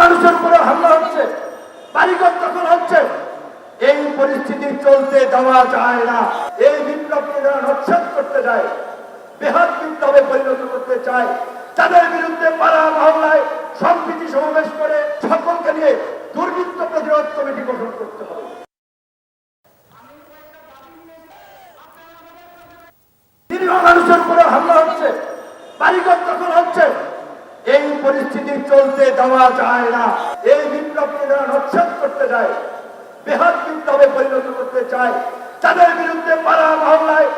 মানুষের উপরে হামলা হচ্ছে, বাড়িঘর দখল হচ্ছে। এই পরিস্থিতি চলতে দেওয়া যায় না। এই বিপ্লবকে যারা নচ্ছেদ করতে যায় বেহাত বিপ্লবে পরিণত করতে চায়, তাদের বিরুদ্ধে পাড়া মহল্লায় সম্প্রীতি সমাবেশ করে সকলকে নিয়ে দুর্বৃত্ত প্রতিরোধ কমিটি গঠন করতে হবে। মানুষের উপরে হামলা হচ্ছে বাড়িঘর দখল হচ্ছে এই পরিস্থিতি চলতে দেওয়া যায় না। এই বিপ্লবকে যারা নচ্ছেদ করতে যায় বেহাত বিপ্লবে পরিণত করতে চায়, তাদের বিরুদ্ধে পাড়া মহল্লায়